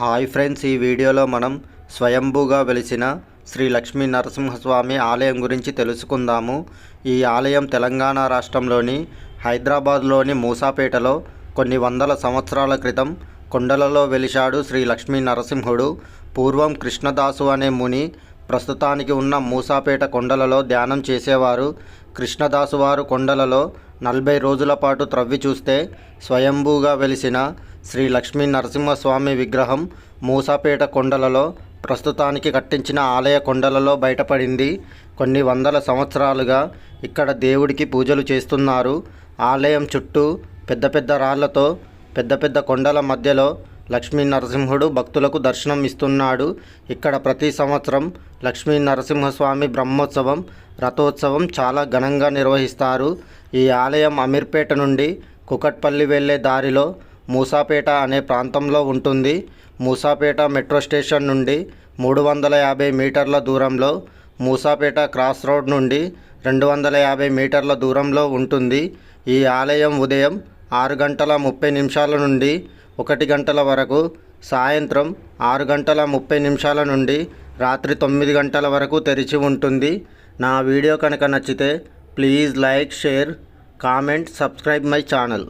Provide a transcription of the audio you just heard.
Hi friends ఈ వీడియోలో మనం స్వయంభూగా వెలిసిన శ్రీ లక్ష్మీ నరసింహస్వామి ఆలయం గురించి తెలుసుకుందాము. ఈ ఆలయం తెలంగాణ రాష్ట్రంలోని హైదరాబాద్లోని మూసాపేటలో కొన్ని వందల సంవత్సరాల క్రితం కొండలలో వెలిశాడు శ్రీ లక్ష్మీ నరసింహుడు. పూర్వం కృష్ణదాసు అనే ముని ప్రస్తుతానికి ఉన్న మూసాపేట కొండలలో ధ్యానం చేసేవారు. కృష్ణదాసు వారు కొండలలో నలభై రోజుల పాటు త్రవ్వి చూస్తే స్వయంభూగా వెలిసిన శ్రీ లక్ష్మీ నరసింహస్వామి విగ్రహం మూసాపేట కొండలలో ప్రస్తుతానికి కట్టించిన ఆలయ కొండలలో బయటపడింది. కొన్ని వందల సంవత్సరాలుగా ఇక్కడ దేవుడికి పూజలు చేస్తున్నారు. ఆలయం చుట్టూ పెద్ద పెద్ద రాళ్ళతో పెద్ద పెద్ద కొండల మధ్యలో లక్ష్మీ నరసింహుడు భక్తులకు దర్శనం ఇస్తున్నాడు. ఇక్కడ ప్రతి సంవత్సరం లక్ష్మీ నరసింహస్వామి బ్రహ్మోత్సవం రథోత్సవం చాలా ఘనంగా నిర్వహిస్తారు. ఈ ఆలయం అమీర్పేట నుండి కుకట్పల్లి వెళ్ళే దారిలో మూసాపేట అనే ప్రాంతంలో ఉంటుంది. మూసాపేట మెట్రో స్టేషన్ నుండి మూడు వందల యాభై మీటర్ల దూరంలో మూసాపేట క్రాస్ రోడ్ నుండి రెండు వందల యాభై మీటర్ల దూరంలో ఉంటుంది. ఈ ఆలయం ఉదయం ఆరు గంటల ముప్పై నిమిషాల నుండి ఒకటి గంటల వరకు సాయంత్రం ఆరు గంటల ముప్పై నిమిషాల నుండి రాత్రి తొమ్మిది గంటల వరకు తెరిచి ఉంటుంది. నా వీడియో కనుక నచ్చితే please like share comment subscribe my channel.